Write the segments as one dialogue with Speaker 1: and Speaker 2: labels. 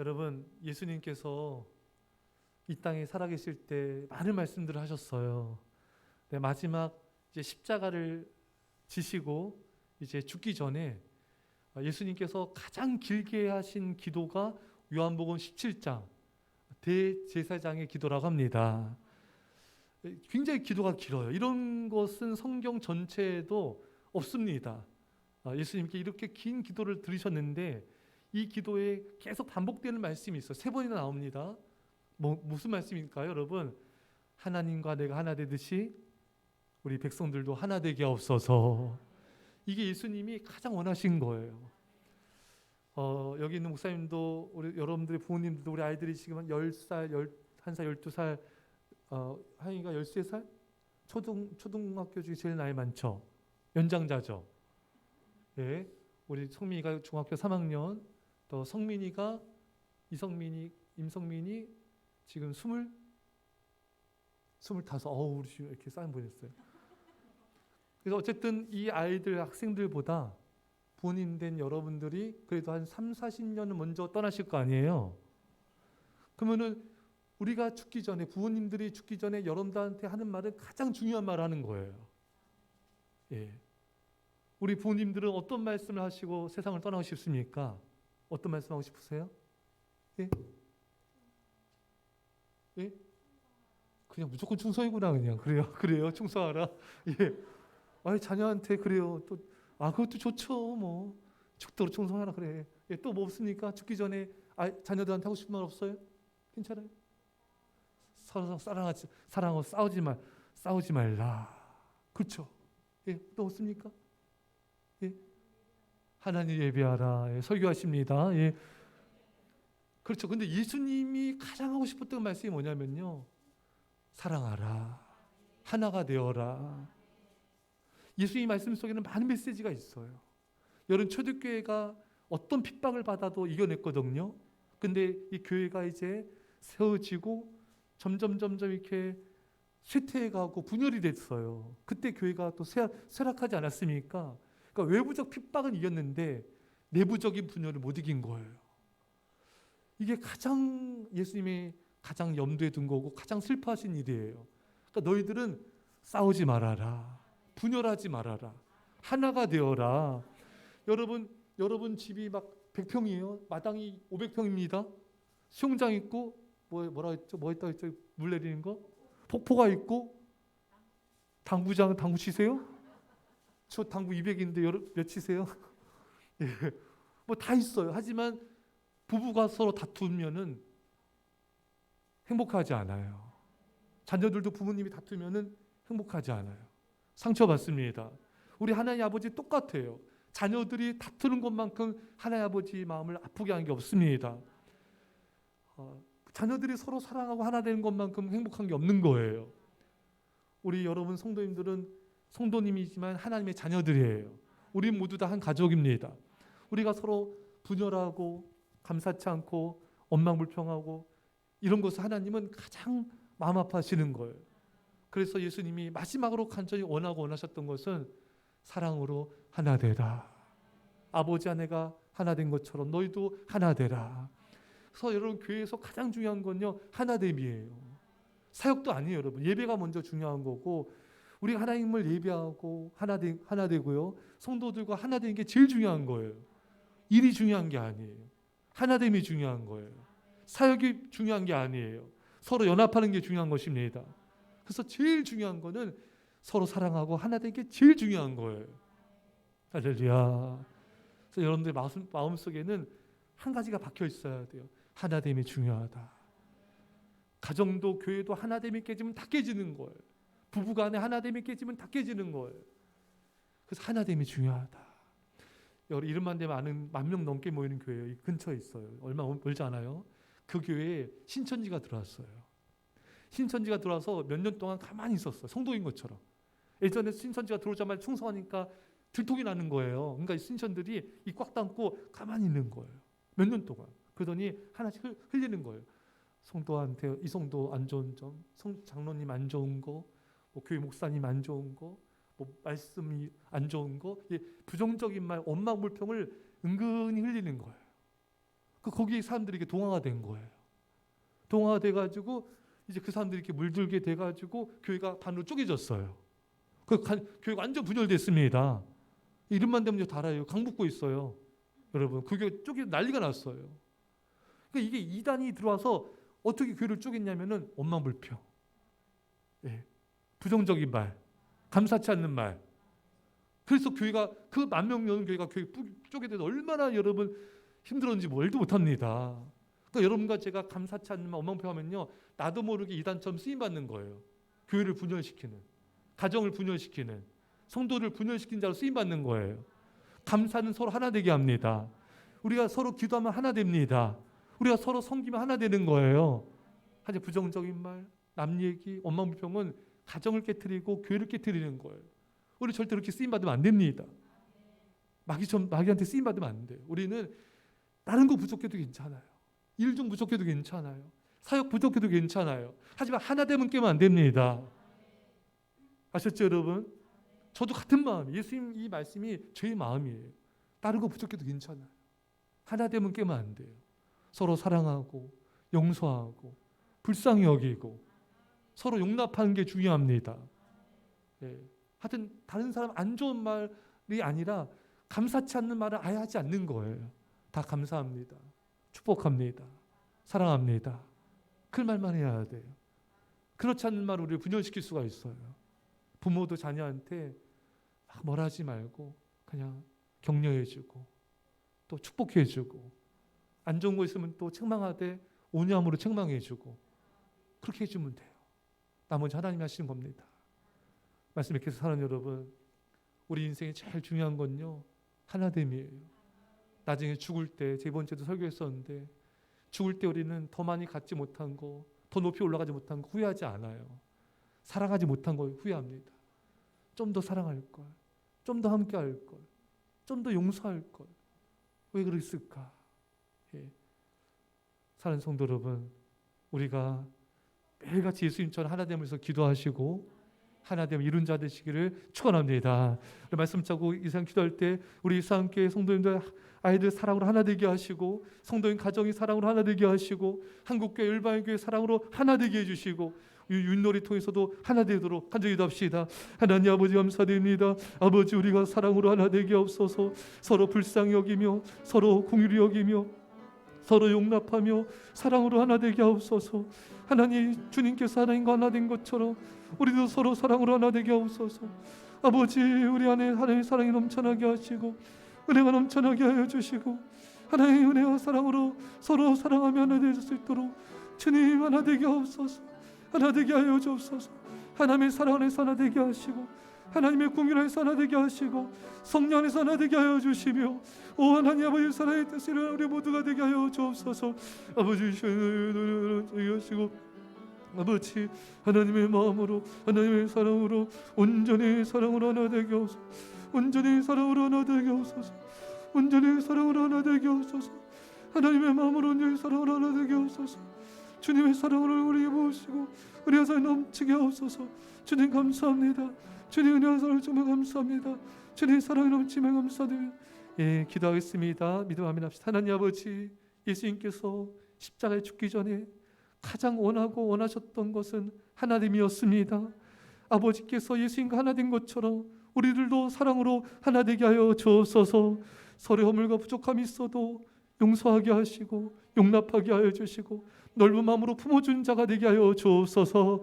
Speaker 1: 여러분 예수님께서 이 땅에 살아계실 때 많은 말씀들을 하셨어요. 네, 마지막 이제 십자가를 지시고 이제 죽기 전에 예수님께서 가장 길게 하신 기도가 요한복음 17장 대제사장의 기도라고 합니다. 굉장히 기도가 길어요. 이런 것은 성경 전체에도 없습니다. 아, 예수님께 이렇게 긴 기도를 들으셨는데 이 기도에 계속 반복되는 말씀이 있어요. 세 번이나 나옵니다. 뭐 무슨 말씀일까요, 여러분? 하나님과 내가 하나 되듯이 우리 백성들도 하나 되게 없어서 이게 예수님이 가장 원하신 거예요. 어, 여기 있는 목사님도 우리 여러분들의 부모님들도 우리 아이들이 지금 한 10살, 11살, 12살 어, 하영이가 13살? 초등 초등학교 중에 제일 나이 많죠. 연장자죠. 예. 우리 성민이가 중학교 3학년, 또 성민이가 이성민이 임성민이 지금 20 25. 어우, 우리 지금 이렇게 사인 보냈어요. 그래서 어쨌든 이 아이들 학생들보다 본인 된 여러분들이 그래도 한 3, 40년은 먼저 떠나실 거 아니에요. 그러면은 우리가 죽기 전에 부모님들이 죽기 전에 여러분들한테 하는 말은 가장 중요한 말 하는 거예요. 예. 우리 부모님들은 어떤 말씀을 하시고 세상을 떠나고 싶습니까? 어떤 말씀하고 싶으세요? 예? 예? 그냥 무조건 충성이구나 그냥. 그래요? 그래요? 충성하라? 예. 아니 자녀한테 그래요. 또 아 그것도 좋죠 뭐. 죽도록 충성하라 그래. 예, 또 뭐 없습니까? 죽기 전에 아 자녀들한테 하고 싶은 말 없어요? 괜찮아요? 서로 사랑하지 사랑하고 싸우지 말 싸우지 말라. 그렇죠. 예또 없습니까? 예 하나님 예배하라 예, 설교하십니다 예 그렇죠 근데 예수님이 가장 하고 싶었던 말씀이 뭐냐면요 사랑하라. 하나가 되어라. 예수님 말씀 속에는 많은 메시지가 있어요. 여러분 초대교회가 어떤 핍박을 받아도 이겨냈거든요. 근데 이 교회가 이제 세워지고 점점 점점 이렇게 쇠퇴해가고 분열이 됐어요. 그때 교회가 또 쇠락하지 않았습니까? 그러니까 외부적 핍박은 이겼는데 내부적인 분열을 못 이긴 거예요. 이게 가장 예수님의 가장 염두에 둔 거고 가장 슬퍼하신 일이에요. 그러니까 너희들은 싸우지 말아라. 분열하지 말아라. 하나가 되어라. 여러분 여러분 집이 막 100평이에요. 마당이 500평입니다. 수영장 있고 뭐 뭐라 했죠? 뭐 했다 했죠? 물 내리는 거? 폭포가 있고 당구장 당구 치세요? 저 당구 200인데 여러, 몇 치세요? 예. 뭐 다 있어요. 하지만 부부가 서로 다투면은 행복하지 않아요. 자녀들도 부모님이 다투면은 행복하지 않아요. 상처받습니다. 우리 하나님 아버지 똑같아요. 자녀들이 다투는 것만큼 하나님 아버지 마음을 아프게 한 게 없습니다. 어, 자녀들이 서로 사랑하고 하나 되는 것만큼 행복한 게 없는 거예요. 우리 여러분 성도님들은 성도님이지만 하나님의 자녀들이에요. 우리 모두 다 한 가족입니다. 우리가 서로 분열하고 감사치 않고 원망불평하고 이런 것을 하나님은 가장 마음 아파하시는 거예요. 그래서 예수님이 마지막으로 간절히 원하고 원하셨던 것은 사랑으로 하나 되라. 아버지 아내가 하나 된 것처럼 너희도 하나 되라. 그래서 여러분 교회에서 가장 중요한 건요 하나됨이에요. 사역도 아니에요, 여러분. 예배가 먼저 중요한 거고 우리가 하나님을 예배하고 하나 되, 하나 되고요. 성도들과 하나 되는 게 제일 중요한 거예요. 일이 중요한 게 아니에요. 하나됨이 중요한 거예요. 사역이 중요한 게 아니에요. 서로 연합하는 게 중요한 것입니다. 그래서 제일 중요한 거는 서로 사랑하고 하나 되는 게 제일 중요한 거예요. 할렐루야. 그래서 여러분들 마음, 마음 속에는 한 가지가 박혀 있어야 돼요. 하나됨이 중요하다. 가정도 교회도 하나됨이 깨지면 다 깨지는 거예요. 부부간에 하나됨이 깨지면 다 깨지는 거예요. 그래서 하나됨이 중요하다. 여러 이름만 되면 아는 만 명 넘게 모이는 교회 이 근처에 있어요. 얼마 멀지 않아요. 그 교회에 신천지가 들어왔어요. 신천지가 들어와서 몇 년 동안 가만히 있었어요. 성도인 것처럼. 예전에 신천지가 들어오자마자 충성하니까 들통이 나는 거예요. 그러니까 신천들이 이 꽉 담고 가만히 있는 거예요. 몇 년 동안. 그러더니 하나씩 흘리는 거예요. 성도한테 이 성도 안 좋은 점, 성 장로님 안 좋은 거, 뭐 교회 목사님 안 좋은 거, 뭐 말씀이 안 좋은 거, 부정적인 말, 원망 불평을 은근히 흘리는 거예요. 그 거기 사람들이 이렇게 동화가 된 거예요. 동화가 돼가지고 이제 그 사람들이 이렇게 물들게 돼가지고 교회가 반으로 쪼개졌어요. 그 간- 교회가 완전 분열됐습니다. 이름만 되면 다 알아요. 강북구에 있어요. 여러분 그게 쪼개 난리가 났어요. 그러니까 이게 이단이 들어와서 어떻게 교회를 쪼갰냐면은 원망불평, 예, 부정적인 말, 감사치 않는 말. 그래서 교회가 그 만명 여는 교회가 교회 뿌- 쪼개돼서 얼마나 여러분 힘들었는지 멀도 못합니다. 그러니까 여러분과 제가 감사치 않는 말, 원망평하면요 나도 모르게 이단처럼 쓰임 받는 거예요. 교회를 분열시키는, 가정을 분열시키는, 성도를 분열시킨 자로 쓰임 받는 거예요. 감사는 서로 하나 되게 합니다. 우리가 서로 기도하면 하나 됩니다. 우리가 서로 섬기면 하나 되는 거예요. 하지 부정적인 말, 남 얘기, 원망 불평은 가정을 깨뜨리고 교회를 깨뜨리는 거예요. 우리 절대 그렇게 쓰임 받으면 안 됩니다. 마귀 좀 마귀한테 쓰임 받으면 안 돼요. 우리는 다른 거 부족해도 괜찮아요. 일 좀 부족해도 괜찮아요. 사역 부족해도 괜찮아요. 하지만 하나 되면 깨면 안 됩니다. 아셨죠, 여러분? 저도 같은 마음. 예수님 이 말씀이 제 마음이에요. 다른 거 부족해도 괜찮아요. 하나 되면 깨면 안 돼요. 서로 사랑하고 용서하고 불쌍히 여기고 서로 용납하는 게 중요합니다. 예. 하여튼 다른 사람 안 좋은 말이 아니라 감사치 않는 말을 아예 하지 않는 거예요. 다 감사합니다. 축복합니다. 사랑합니다. 그 말만 해야 돼요. 그렇지 않는 말을 우리 분열시킬 수가 있어요. 부모도 자녀한테 막 뭐라 하지 말고 그냥 격려해주고 또 축복해주고 안 좋은 거 있으면 또 책망하되 온유함으로 책망해주고 그렇게 해주면 돼요. 나머지 하나님이 하시는 겁니다. 말씀 이렇게 사는 여러분, 우리 인생에 제일 중요한 건요 하나됨이에요. 나중에 죽을 때, 제 이번 주에도 설교했었는데 죽을 때 우리는 더 많이 갖지 못한 거, 더 높이 올라가지 못한 거 후회하지 않아요. 사랑하지 못한 거 후회합니다. 좀 더 사랑할 걸, 좀 더 함께 할 걸, 좀 더 용서할 걸. 왜 그랬을까? 예. 사는 성도 여러분, 우리가 매일같이 예수님처럼 하나됨에서 기도하시고 하나됨 이룬 자 되시기를 축원합니다. 말씀 짜고 이상 기도할 때 우리 이상교회 성도님들 아이들 사랑으로 하나 되게 하시고 성도인 가정이 사랑으로 하나 되게 하시고 한국교회 일반교회 사랑으로 하나 되게 해주시고 이 윷놀이 통해서도 하나 되도록 간절히 기도합시다. 하나님 아버지 감사드립니다. 아버지 우리가 사랑으로 하나 되게 없어서 서로 불쌍히 여기며 서로 공유히 여기며 서로 용납하며 사랑으로 하나 되게 하옵소서. 하나님 주님께서 하나님과 하나 된 것처럼 우리도 서로 사랑으로 하나 되게 하옵소서. 아버지 우리 안에 하나님의 사랑이 넘쳐나게 하시고 은혜가 넘쳐나게 하여 주시고 하나님의 은혜와 사랑으로 서로 사랑하며 하나 될 수 있도록 주님 하나 되게 하옵소서. 하나 되게 하여 주옵소서. 하나님의 사랑 안에서 하나 되게 하시고 하나님의 안에서 하나 되게 하시고 성령 안에서 하나 되게 하여 주시며 오 하나님 아버지 사랑의 뜻을 우리 모두가 되게 하여 주옵소서. 아버지 되게 하시고 아버지 하나님의 마음으로 하나님의 사랑으로 온전히 사랑으로 하나 되게 하소서. 온전히 사랑으로 하나 되게 하소서. 온전히 사랑으로 하나 되게 하소서. 하나님의 마음으로 온전히 사랑으로 하나 되게 하소서. 주님의 사랑으로 우리에게 부으시고 우리 가사에 넘치게 하옵소서. 주님 감사합니다 주님 은혜와 사랑을 정말 감사합니다 주님 사랑이 넘치며 감사드립니다 예 기도하겠습니다 믿음 아멘 합시다 하나님 아버지 예수님께서 십자가에 죽기 전에 가장 원하고 원하셨던 것은 하나됨이었습니다. 아버지께서 예수님과 하나 된 것처럼 우리들도 사랑으로 하나 되게 하여 주옵소서. 서로 허물과 부족함이 있어도 용서하게 하시고 용납하게 하여 주시고 넓은 마음으로 품어준 자가 되게 하여 주옵소서.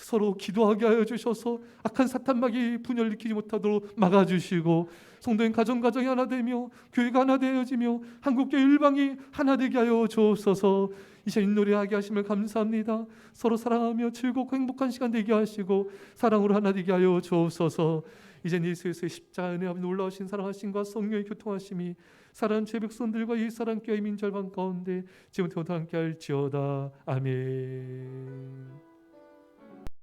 Speaker 1: 서로 기도하게 하여 주셔서 악한 사탄막이 분열 일으키지 못하도록 막아주시고 성도인 가정 가정이 하나 되며 교회가 하나 되어지며 한국교회 일방이 하나 되게 하여 주옵소서. 이제 인노래하게 하심을 감사합니다. 서로 사랑하며 즐겁고 행복한 시간 되게 하시고 사랑으로 하나 되게 하여 주옵소서. 이제 예수의 십자가 은혜 앞에 놀라우신 사랑하심과 성령의 교통하심이 사랑 죄 백성들과 이 사랑 교회 민절반 가운데 지금부터 함께 할지어다. 아멘.